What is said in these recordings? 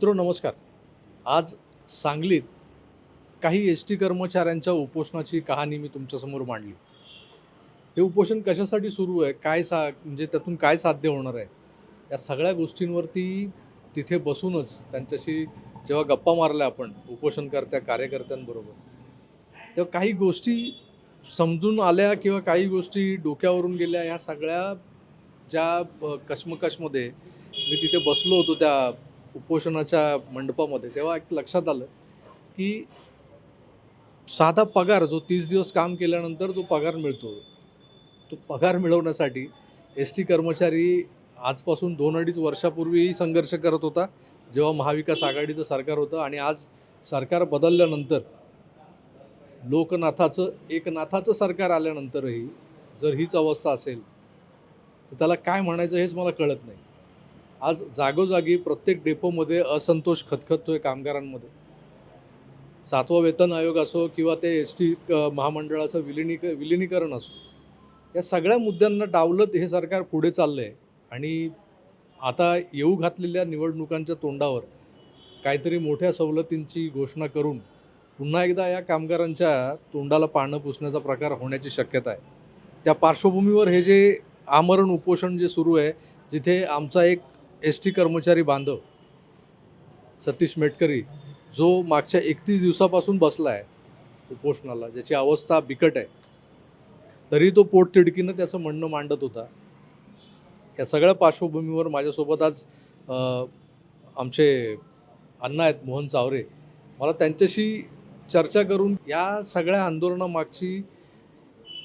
मित्र नमस्कार. आज सांगलीत काही एस टी कर्मचाऱ्यांच्या उपोषणाची कहाणी मी तुमच्यासमोर मांडली. हे उपोषण कशासाठी सुरू आहे? काय सा म्हणजे त्यातून काय साध्य होणार आहे? या सगळ्या गोष्टींवरती तिथे बसूनच त्यांच्याशी जेव्हा गप्पा मारल्या आपण उपोषणकर्त्या कार्यकर्त्यांबरोबर तेव्हा काही गोष्टी समजून आल्या किंवा काही गोष्टी डोक्यावरून गेल्या? ह्या सगळ्या ज्या कश्मकशमध्ये मी तिथे बसलो होतो त्या उपोषणाच्या मंडपामध्ये तेव्हा एक लक्षात आलं की साधा पगार जो तीस दिवस काम केल्यानंतर जो पगार मिळतो. तो पगार मिळवण्यासाठी एस टी कर्मचारी आजपासून दोन अडीच वर्षापूर्वी संघर्ष करत होता जेव्हा महाविकास आघाडीचं सरकार होतं आणि आज सरकार बदलल्यानंतर लोकनाथाचं एकनाथाचं सरकार आल्यानंतरही जर हीच अवस्था असेल तर त्याला काय म्हणायचं हेच मला कळत नाही. आज जागोजागी प्रत्येक डेपोमध्ये असंतोष खतखततोय कामगारांमध्ये. सातवा वेतन आयोग असो किंवा ते एस टी महामंडळाचं विलिनीक विलिनीकरण असो या सगळ्या मुद्द्यांना डावलत हे सरकार पुढे चाललं आहे आणि आता येऊ घातलेल्या निवडणुकांच्या तोंडावर काहीतरी मोठ्या सवलतींची घोषणा करून पुन्हा एकदा या कामगारांच्या तोंडाला पानं पुसण्याचा प्रकार होण्याची शक्यता आहे. त्या पार्श्वभूमीवर हे जे आमरण उपोषण जे सुरू आहे जिथे आमचा एक एस टी कर्मचारी बांधव सतीश मेटकरी जो मागच्या एकतीस दिवसापासून बसला आहे उपोषणाला ज्याची अवस्था बिकट आहे तरी तो पोटतिडकीनं त्याचं म्हणणं मांडत होता. या सगळ्या पार्श्वभूमीवर माझ्यासोबत आज आमचे अण्णा आहेत मोहन चावरे मला त्यांच्याशी चर्चा करून या सगळ्या आंदोलनामागची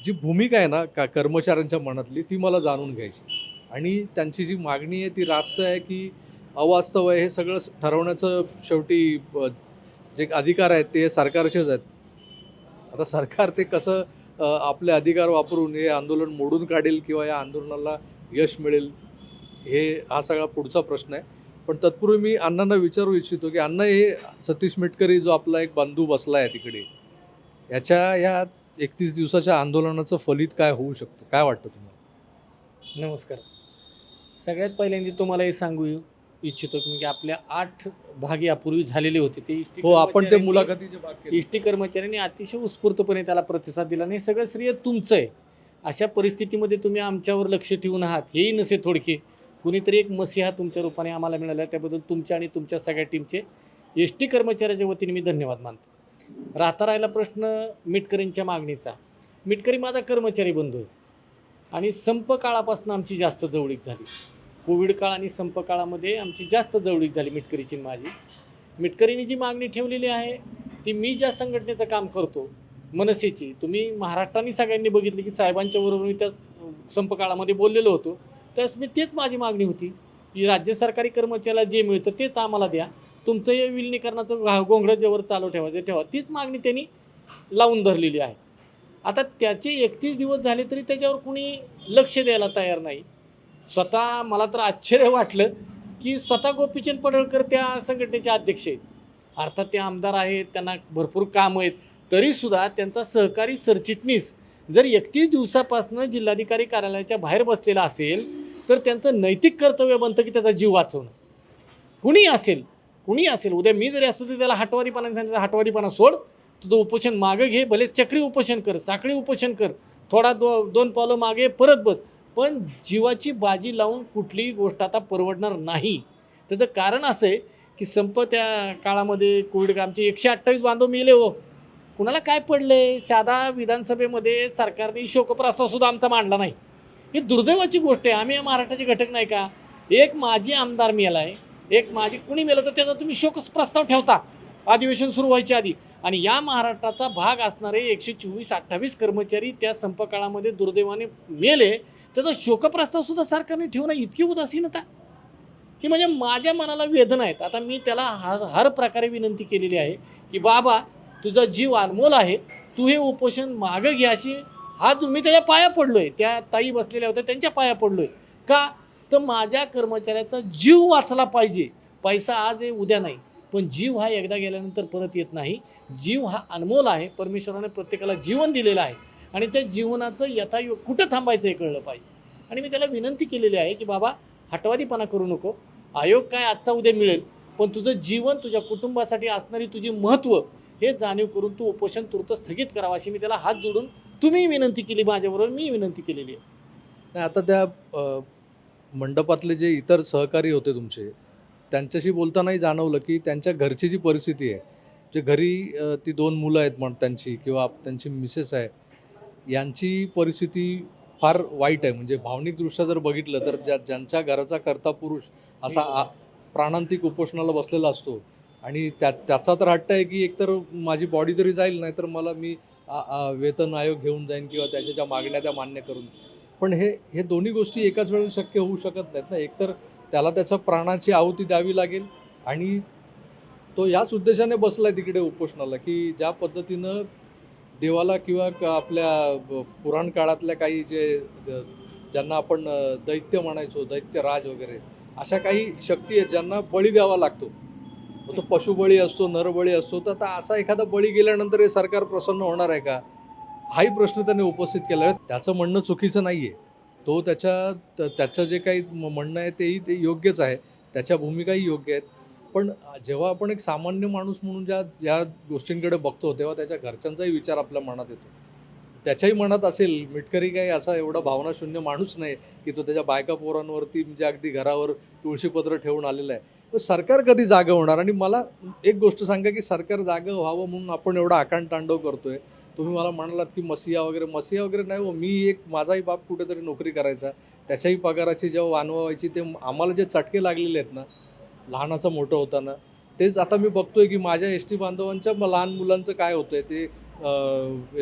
जी भूमिका आहे ना का कर्मचाऱ्यांच्या मनातली ती मला जाणून घ्यायची. आणि त्यांची जी मागणी आहे ती रास्त आहे की अवास्तव आहे हे सगळं ठरवण्याचं शेवटी जे अधिकार आहेत ते सरकारचेच आहेत. आता सरकार ते कसं आपले अधिकार वापरून हे आंदोलन मोडून काढेल किंवा या आंदोलनाला यश मिळेल हे हा सगळा पुढचा प्रश्न आहे. पण तत्पूर्वी मी अण्णांना विचारू इच्छितो की अण्णा हे सतीश मिटकरी जो आपला एक बंधू बसला आहे तिकडे याच्या या एकतीस दिवसाच्या आंदोलनाचं फलित काय होऊ शकतं? काय वाटतं तुम्हाला? नमस्कार. सगळ्यात पहिल्यांदा तुम्हाला हे सांगू इच्छितो की आपल्या आठ भाग यापूर्वी झालेले होते. ते हो आपण ते मुलाखतीचे भाग. इष्टी कर्मचाऱ्यांनी अतिशय उत्स्फूर्तपणे त्याला प्रतिसाद दिला आणि हे सगळं श्रेय तुमचं आहे. अशा परिस्थितीमध्ये तुम्ही आमच्यावर लक्ष ठेवून आहात. हेही नसे थोडके. कुणीतरी एक मसिहा तुमच्या रूपाने आम्हाला मिळाला. त्याबद्दल तुमच्या आणि तुमच्या सगळ्या टीमचे एस टी कर्मचाऱ्याच्या वतीने मी धन्यवाद मानतो. राहता राहिला प्रश्न मिटकरींच्या मागणीचा. मिटकरी माझा कर्मचारी बंधू आहे. आणि संप काळापासून आमची जास्त जवळीक झाली. कोविड काळ आणि संप काळामध्ये आमची जास्त जवळीक झाली मिटकरीची माझी. मिटकरीने जी मागणी ठेवलेली आहे ती मी ज्या संघटनेचं काम करतो मनसेची तुम्ही महाराष्ट्राने सगळ्यांनी बघितली की साहेबांच्या बरोबर मी त्या संप काळामध्ये बोललेलो होतो. त्यास मी तेच माझी मागणी होती की राज्य सरकारी कर्मचाऱ्याला जे मिळतं तेच आम्हाला द्या. तुमचं हे विलिनीकरणाचं घा- घोंगडं जेवर चालू ठेवायचं ठेवा तीच मागणी त्यांनी लावून धरलेली आहे. आता त्याचे एकतीस दिवस झाले तरी त्याच्यावर कुणी लक्ष द्यायला तयार नाही. स्वतः मला तर आश्चर्य वाटलं की स्वतः गोपीचंद पडळकर त्या संघटनेचे अध्यक्ष आहेत. अर्थात ते आमदार आहेत त्यांना भरपूर कामं आहेत तरीसुद्धा त्यांचा सहकारी सरचिटणीस जर एकतीस दिवसापासून जिल्हाधिकारी कार्यालयाच्या बाहेर बसलेला असेल तर त्यांचं नैतिक कर्तव्य बनतं की त्याचा जीव वाचवणं. कुणी असेल कुणी असेल उद्या मी जरी असतो तर त्याला हटवादीपणाने सांगितलं हटवादीपणा सोड तुझं उपोषण मागं घे भले चक्री उपोषण कर साखळी उपोषण कर थोडा दो दोन पावलं मागे परत बस. पण जीवाची बाजी लावून कुठलीही गोष्ट आता परवडणार नाही. त्याचं कारण असं आहे की संप त्या काळामध्ये कोविड आमचे एकशे अठ्ठावीस बांधव मिले हो. कुणाला काय पडले साधा विधानसभेमध्ये सरकारने शोकप्रस्तावसुद्धा आमचा मांडला नाही. ही दुर्दैवाची गोष्ट आहे. आम्ही या महाराष्ट्राचे घटक नाही का? एक माजी आमदार मेला आहे एक माजी कुणी मेलं तर त्याचा तुम्ही शोकप्रस्ताव ठेवता. अधिवेशन सुरू व्हायच्या आधी. आणि या महाराष्ट्राचा भाग असणारे एकशे चोवीस अठ्ठावीस कर्मचारी त्या संपकाळामध्ये दुर्दैवाने मेले. त्याचा शोकप्रस्तावसुद्धा सरकारने ठेवणं इतकी उदासीनता. ही म्हणजे माझ्या मनाला वेदना आहेत. आता मी त्याला हर हर प्रकारे विनंती केलेली आहे की बाबा तुझा जीव अनमोल आहे. तू हे उपोषण मागं घ्याशी अशी. हा मी त्याच्या पाया पडलो आहे त्या ताई बसलेल्या होत्या. त्यांच्या पाया पडलो आहे का? तर माझ्या कर्मचाऱ्याचा जीव वाचला पाहिजे. पैसा आज आहे उद्या नाही. पण जीव हा एकदा गेल्यानंतर परत येत नाही. जीव हा अनमोल आहे. परमेश्वराने प्रत्येकाला जीवन दिलेलं आहे. आणि त्या जीवनाचं यथायोग कुठं थांबायचं हे कळलं पाहिजे. आणि मी त्याला विनंती केलेली आहे की बाबा हटवादीपणा करू नको. आयोग काय आजचा उद्या मिळेल. पण तुझं जीवन तुझ्या कुटुंबासाठी असणारी तुझी महत्त्व हे जाणीव करून तू उपोषण तुर्त स्थगित करावा अशी मी त्याला हात जोडून तुम्ही विनंती केली माझ्याबरोबर मी विनंती केलेली आहे. आता त्या मंडपातले जे इतर सहकारी होते तुमचे त्यांच्याशी बोलतानाही जाणवलं की त्यांच्या घरची जी परिस्थिती आहे जे घरी ती दोन मुलं आहेत म्हण त्यांची किंवा त्यांची मिसेस आहे यांची परिस्थिती फार वाईट आहे. म्हणजे भावनिकदृष्ट्या जर बघितलं तर ज्या ज्यांच्या घराचा करता पुरुष असा आ प्राणांतिक उपोषणाला बसलेला असतो आणि त्या त्याचा तर हट्ट आहे की एकतर माझी बॉडी तरी जाईल नाही तर मला मी आ- आ- वेतन आयोग घेऊन जाईन किंवा त्याच्या ज्या मागण्या त्या मान्य करून. पण हे हे दोन्ही गोष्टी एकाच वेळेला शक्य होऊ शकत नाहीत ना? एकतर त्याला त्याचं प्राणाची आहुती द्यावी लागेल. आणि तो याच उद्देशाने बसला आहे तिकडे उपोषणाला की ज्या पद्धतीनं देवाला किंवा क- आपल्या पुराण काळातल्या काही जे ज्यांना आपण दैत्य म्हणायचो दैत्य राज वगैरे अशा काही शक्ती आहेत ज्यांना बळी द्यावा लागतो. तो पशुबळी असतो नरबळी असतो तर आता असा एखादा बळी गेल्यानंतर हे सरकार प्रसन्न होणार आहे का? हाही प्रश्न त्याने उपस्थित केला आहे त्याचं म्हणणं चुकीचं नाही आहे तो त्याच्या त- त्याचं जे काही म- म्हणणं आहे तेही ते योग्यच आहे. त्याच्या भूमिकाही योग्य आहेत. पण जेव्हा आपण एक सामान्य माणूस म्हणून ज्या या गोष्टींकडे बघतो तेव्हा त्याच्या घरच्यांचाही विचार आपल्या मनात येतो. त्याच्याही मनात असेल मिटकरी काही असा एवढा भावनाशून्य माणूस नाही की तो त्याच्या बायका पोरांवरती म्हणजे अगदी घरावर तुळशीपत्र ठेवून आलेला आहे. तर सरकार कधी जागं होणार? आणि मला एक गोष्ट सांगा की सरकार जागं व्हावं म्हणून आपण एवढा आकांड तांडव करतोय. तुम्ही मला म्हणालात की मसिया वगैरे मसिया वगैरे नाही हो मी एक माझाही बाप कुठेतरी नोकरी करायचा. त्याच्याही पगाराची जेव्हा वानवा व्हायची ते आम्हाला जे चटके लागलेले आहेत ना लहानाचं मोठं होताना तेच आता मी बघतोय की माझ्या एस टी बांधवांच्या लहान मुलांचं काय होतंय ते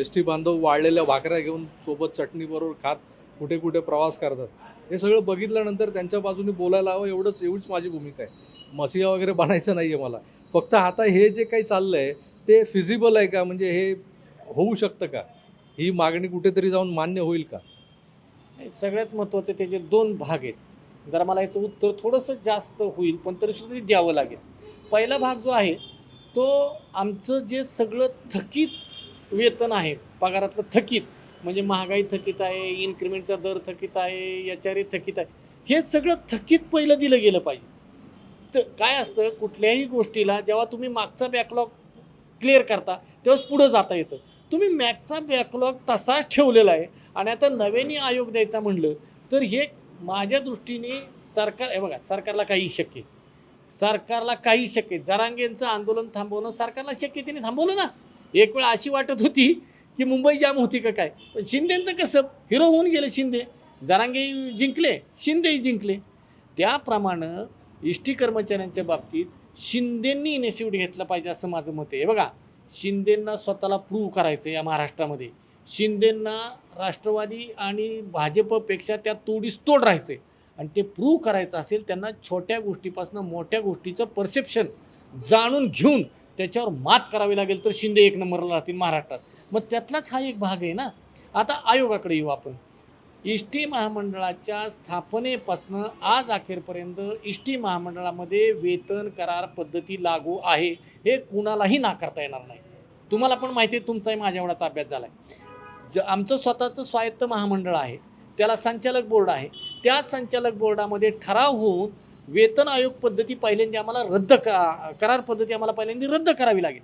एस टी बांधव वाळलेल्या भाकऱ्या घेऊन सोबत चटणीबरोबर खात कुठे कुठे प्रवास करतात. हे सगळं बघितल्यानंतर त्यांच्या बाजूने बोलायला हवं एवढंच एवढीच माझी भूमिका आहे. मसिया वगैरे बनायचं नाही आहे मला. फक्त आता हे जे काही चाललं आहे ते फिजिबल आहे का? म्हणजे हे होऊ शकतं का? ही मागणी कुठेतरी जाऊन मान्य होईल का? सगळ्यात महत्त्वाचे त्याचे दोन भाग आहेत जरा मला याचं उत्तर थोडंसं जास्त होईल पण तरी सुद्धा ते द्यावं लागेल. पहिला भाग जो आहे तो आमचं जे सगळं थकीत वेतन आहे पगारातलं थकीत म्हणजे महागाई थकीत आहे इन्क्रिमेंटचा दर थकीत आहे याच्यारी थकीत आहे हे सगळं थकीत पहिलं दिलं गेलं पाहिजे. तर काय असतं कुठल्याही गोष्टीला जेव्हा तुम्ही मागचा बॅकलॉग क्लिअर करता तेव्हाच पुढं जाता येतं. तुम्ही मॅकचा बॅकलॉग तसाच ठेवलेला आहे आणि आता नव्याने आयोग द्यायचा म्हणलं तर हे माझ्या दृष्टीने सरकार हे बघा सरकारला काही शक्य सरकारला काही शक्य जरांगेंचं आंदोलन थांबवणं सरकारला शक्य तिने थांबवलं ना. एक वेळ अशी वाटत होती की मुंबई जाम होती का काय? पण शिंदेचं कसं? हिरो होऊन गेले शिंदे. जरांगे जिंकले शिंदेही जिंकले. त्याप्रमाणे इष्टी टी कर्मचाऱ्यांच्या बाबतीत शिंदेंनी इनिशिएटिव्ह घेतला पाहिजे असं माझं मत आहे. बघा शिंदेंना स्वतःला प्रूव्ह करायचं या महाराष्ट्रामध्ये. शिंदेंना राष्ट्रवादी आणि भाजपपेक्षा त्या तोडीस तोड राहायचं. आहे आणि ते प्रूव्ह करायचं असेल त्यांना छोट्या गोष्टीपासून मोठ्या गोष्टीचं परसेप्शन जाणून घेऊन त्याच्यावर मात करावी लागेल तर शिंदे एक नंबरला राहतील महाराष्ट्रात. मग त्यातलाच हा एक भाग आहे ना. आता आयोगाकडे येऊ आपण. इष्टी महामंडळाच्या स्थापनेपासनं आज अखेरपर्यंत इष्टी महामंडळामध्ये वेतन करार पद्धती लागू आहे हे कुणालाही नाकारता येणार नाही. तुम्हाला पण माहिती आहे तुमचाही माझ्या एवढाचा अभ्यास झाला आहे ज आमचं स्वतःचं स्वायत्त महामंडळ आहे त्याला संचालक बोर्ड आहे. त्या संचालक बोर्डामध्ये ठराव होऊन वेतन आयोग पद्धती पहिल्यांदा आम्हाला रद्द का करार पद्धती आम्हाला पहिल्यांदा रद्द करावी लागेल.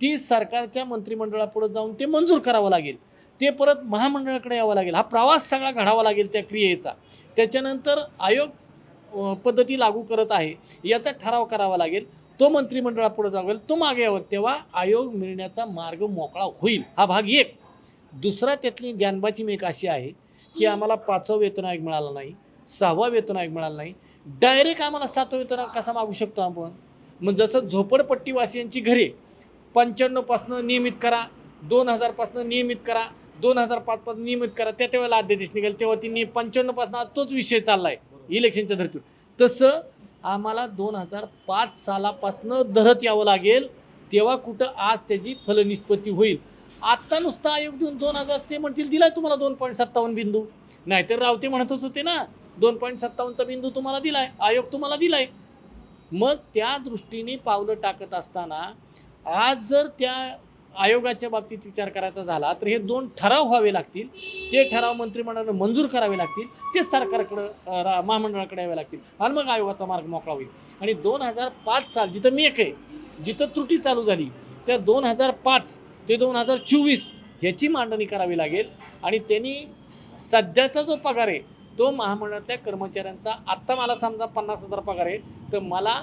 ती सरकारच्या मंत्रिमंडळापुढे जाऊन ते मंजूर करावं लागेल. ते परत महामंडळाकडे यावं लागेल. हा प्रवास सगळा घडावा लागेल त्या क्रियेचा. त्याच्यानंतर आयोग पद्धती लागू करत आहे. याचा ठराव करावा लागेल. तो मंत्रिमंडळापुढे जावं लागेल. तो मागे यावर तेव्हा आयोग मिळण्याचा मार्ग मोकळा होईल. हा भाग एक. दुसरा त्यातली ज्ञानबाची मेक अशी आहे की आम्हाला पाचवा वेतन आयोग मिळाला नाही. सहावा वेतन आयोग मिळाला नाही. डायरेक्ट आम्हाला सातवा वेतन आयोग कसा मागू शकतो आपण? मग जसं झोपडपट्टीवासियांची घरे पंच्याण्णवपासनं नियमित करा दोन हजारपासनं नियमित करा दोन हजार पाचपासून नियमित करा. त्या त्यावेळेला अध्यादेश निघाल. तेव्हा त्यांनी पंच्याण्णव पंच्याण्णवपासून तोच विषय चालला आहे इलेक्शनच्या धर्तीवर. तसं आम्हाला दोन हजार पाच सालापासनं धरत यावं लागेल. तेव्हा कुठं आज त्याची फलनिष्पत्ती होईल. आत्ता नुसता आयोग देऊन दोन हजार ते म्हणतील दिला तुम्हाला दोन पॉईंट सत्तावन्न बिंदू. नाहीतर रावते म्हणतच होते ना दोन पॉईंट सत्तावन्नचा बिंदू तुम्हाला दिलाय आयोग तुम्हाला दिलाय. मग त्या दृष्टीने पावलं टाकत असताना आज जर त्या आयोगाच्या बाबतीत विचार करायचा झाला तर हे दोन ठराव व्हावे लागतील. ते ठराव मंत्रिमंडळानं मंजूर करावे लागतील ते सरकारकडं रा- महामंडळाकडे यावे लागतील. आणि मग आयोगाचा मार्ग मोकळा होईल. आणि दोन हजार पाच साल जिथं मी एक आहे जिथं त्रुटी चालू झाली त्या दोन हजार पाच ते दोन हजार चोवीस ह्याची मांडणी करावी लागेल. आणि त्यांनी सध्याचा जो पगार आहे तो महामंडळातल्या कर्मचाऱ्यांचा आत्ता मला समजा पन्नास हजार पगार आहे तर मला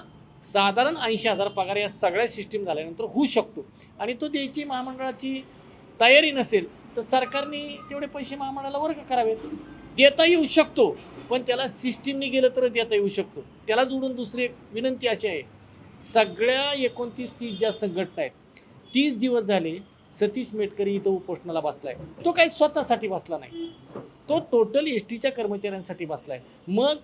साधारण ऐंशी हजार पगार या सगळ्या सिस्टीम झाल्यानंतर होऊ शकतो. आणि तो द्यायची महामंडळाची तयारी नसेल तर सरकारने तेवढे पैसे महामंडळाला वर्ग करावेत. देता येऊ शकतो पण त्याला सिस्टीमने गेलं तर देता येऊ शकतो. त्याला जोडून दुसरी एक विनंती अशी आहे सगळ्या एकोणतीस तीस ज्या संघटना आहेत तीस दिवस झाले सतीश मेटकरी इथं उपोषणाला बसलाय. तो काही स्वतःसाठी बसला नाही. तो टोटल एस टीच्या कर्मचाऱ्यांसाठी बसलाय. मग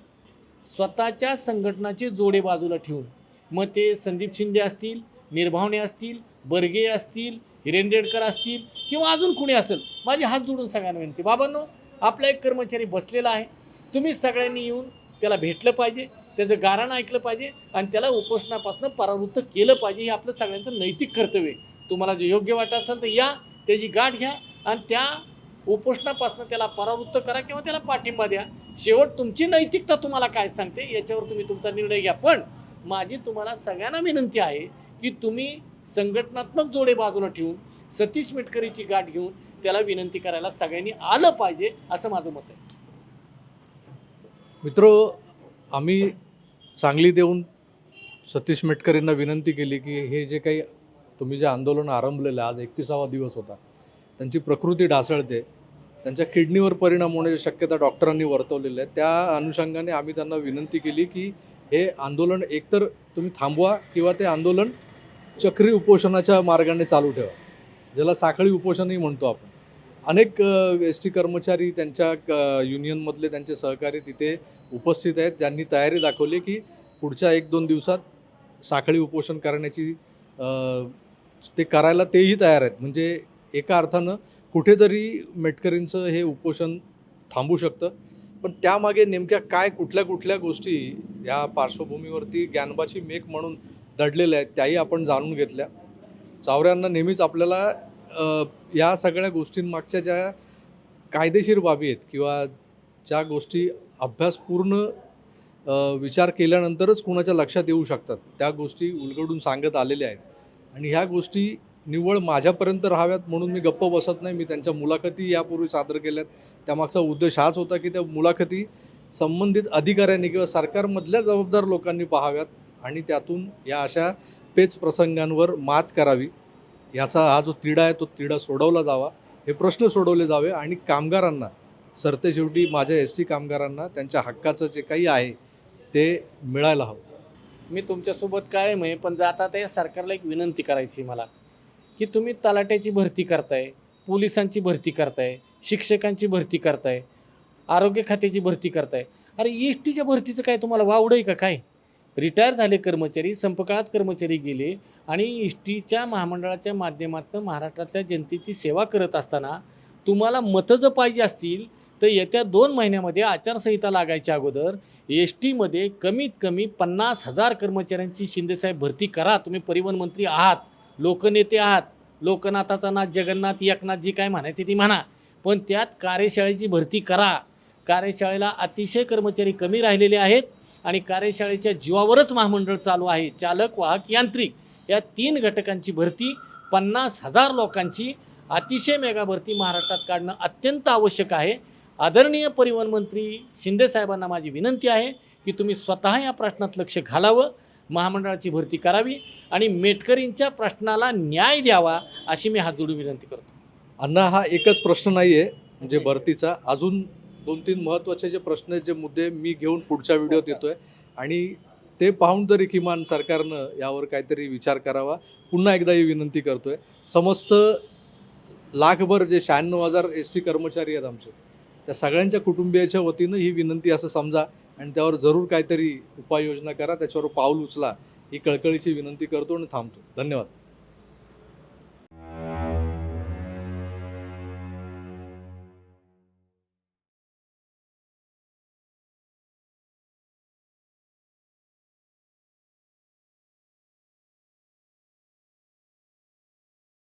स्वतःच्या संघटनाचे जोडे बाजूला ठेवून मग ते संदीप शिंदे असतील निर्भावणे असतील बर्गे असतील हिरेंडेडकर असतील किंवा अजून कुणी असेल माझे हात जोडून सगळ्यांना विनंती. बाबांनो आपला एक कर्मचारी बसलेला आहे. तुम्ही सगळ्यांनी येऊन त्याला भेटलं पाहिजे त्याचं गाराणं ऐकलं पाहिजे आणि त्याला उपोषणापासून परावृत्त केलं पाहिजे हे आपलं सगळ्यांचं नैतिक कर्तव्य आहे. तुम्हाला जे योग्य वाटत असेल तर या त्याची गाठ घ्या आणि त्या उपोषणापासून त्याला परावृत्त करा किंवा त्याला पाठिंबा द्या. शेवट तुमची नैतिकता तुम्हाला काय सांगते याच्यावर तुम्ही तुमचा निर्णय घ्या. पण माझी तुम्हाला सगळ्यांना विनंती आहे की तुम्ही संघटनात्मक जोडे बाजूला ठेवून सतीश मिटकरीची गाठ घेऊन त्याला विनंती करायला सगळ्यांनी आलं पाहिजे असं माझं मत आहे. मित्र आम्ही सांगली देऊन सतीश मेटकरींना विनंती केली की हे जे काही तुम्ही जे आंदोलन आरंभलेलं आज एकतीसावा दिवस होता त्यांची प्रकृती ढासळते. त्यांच्या किडनीवर परिणाम होण्याची शक्यता डॉक्टरांनी वर्तवलेली आहे. त्या अनुषंगाने आम्ही त्यांना विनंती केली की हे आंदोलन एकतर तुम्ही थांबवा किंवा ते आंदोलन चक्री उपोषणाच्या मार्गाने चालू ठेवा. ज्याला साखळी उपोषणही म्हणतो आपण. अनेक एस टी कर्मचारी त्यांच्या क- युनियनमधले त्यांचे सहकारी तिथे उपस्थित आहेत. ज्यांनी तयारी दाखवली की पुढच्या एक दोन दिवसात साखळी उपोषण करण्याची ते करायला तेही तयार आहेत. म्हणजे एका अर्थानं कुठेतरी मेटकरींचं हे उपोषण थांबू शकतं. पण त्यामागे नेमक्या काय कुठल्या कुठल्या गोष्टी या पार्श्वभूमीवरती ज्ञानबाची मेक म्हणून दडलेल्या आहेत त्याही आपण जाणून घेतल्या. चावऱ्यांना नेहमीच आपल्याला या सगळ्या गोष्टींमागच्या ज्या कायदेशीर बाबी आहेत किंवा ज्या गोष्टी अभ्यासपूर्ण विचार केल्यानंतरच कुणाच्या लक्षात येऊ शकतात त्या गोष्टी उलगडून सांगत आलेल्या आहेत. आणि ह्या गोष्टी निव्वळ माझ्यापर्यंत राहाव्यात म्हणून मी गप्प बसत नाही. मी त्यांच्या मुलाखती यापूर्वी सादर केल्यात. त्यामागचा उद्देश हाच होता की त्या मुलाखती संबंधित अधिकाऱ्यांनी किंवा सरकारमधल्या जबाबदार लोकांनी पाहाव्यात आणि त्यातून या अशा पेच प्रसंगांवर मात करावी. याचा हा जो तिढा आहे तो तिढा सोडवला जावा. हे प्रश्न सोडवले जावे आणि कामगारांना सरतेशेवटी माझ्या एस टी कामगारांना त्यांच्या हक्काचं जे काही आहे ते मिळायला हवं. मी तुमच्यासोबत काय आहे पण जाता त्या सरकारला एक विनंती करायची मला. की तुम्ही तलाट्याची भरती करताय पोलिसांची भरती करताय शिक्षकांची भरती करताय आरोग्य खात्याची भरती करताय. अरे एस टीच्या भरतीचं काय तुम्हाला वावडं आहे का काय? रिटायर झाले कर्मचारी संपकाळात कर्मचारी गेले आणि एस टीच्या महामंडळाच्या माध्यमातून महाराष्ट्रातल्या जनतेची सेवा करत असताना तुम्हाला मतं जर पाहिजे असतील तर येत्या दोन महिन्यामध्ये आचारसंहिता लागायच्या अगोदर एस टीमध्ये कमीत कमी पन्नास हजार कर्मचाऱ्यांची शिंदेसाहेब भरती करा. तुम्ही परिवहन मंत्री आहात. लोकनेते आहात. लोकनाथाचा नाथ जगन्नाथ एकनाथ जी काय म्हणायची ती म्हणा. पण त्यात कार्यशाळेची भरती करा. कार्यशाळेला अतिशय कर्मचारी कमी राहिलेले आहेत आणि कार्यशाळेच्या जीवावरच महामंडळ चालू आहे. चालक वाहक यांत्रिक या तीन घटकांची भरती पन्नास हजार लोकांची अतिशय मेगा भरती महाराष्ट्रात काढणं अत्यंत आवश्यक आहे. आदरणीय परिवहन मंत्री शिंदे साहेबांना माझी विनंती आहे की तुम्ही स्वतः या प्रश्नात लक्ष घालावं. महामंडळाची भरती करावी आणि मेटकरींच्या प्रश्नाला न्याय द्यावा अशी मी हात जोडून विनंती करतो. अण्णा हा एकच प्रश्न नाही आहे म्हणजे भरतीचा. अजून दोन तीन महत्त्वाचे जे प्रश्न आहेत जे मुद्दे मी घेऊन पुढच्या व्हिडिओत येतो आहे आणि ते पाहून तरी किमान सरकारनं यावर काहीतरी विचार करावा पुन्हा एकदा ही विनंती करतो आहे समस्त लाखभर जे शहाण्णव हजार एस टी कर्मचारी आहेत आमचे त्या सगळ्यांच्या कुटुंबियाच्या वतीनं ही विनंती असं समजा आणि त्यावर जरूर काहीतरी उपाययोजना करा त्याच्यावर पाऊल उचला ही कळकळीची विनंती करतो आणि थांबतो. धन्यवाद.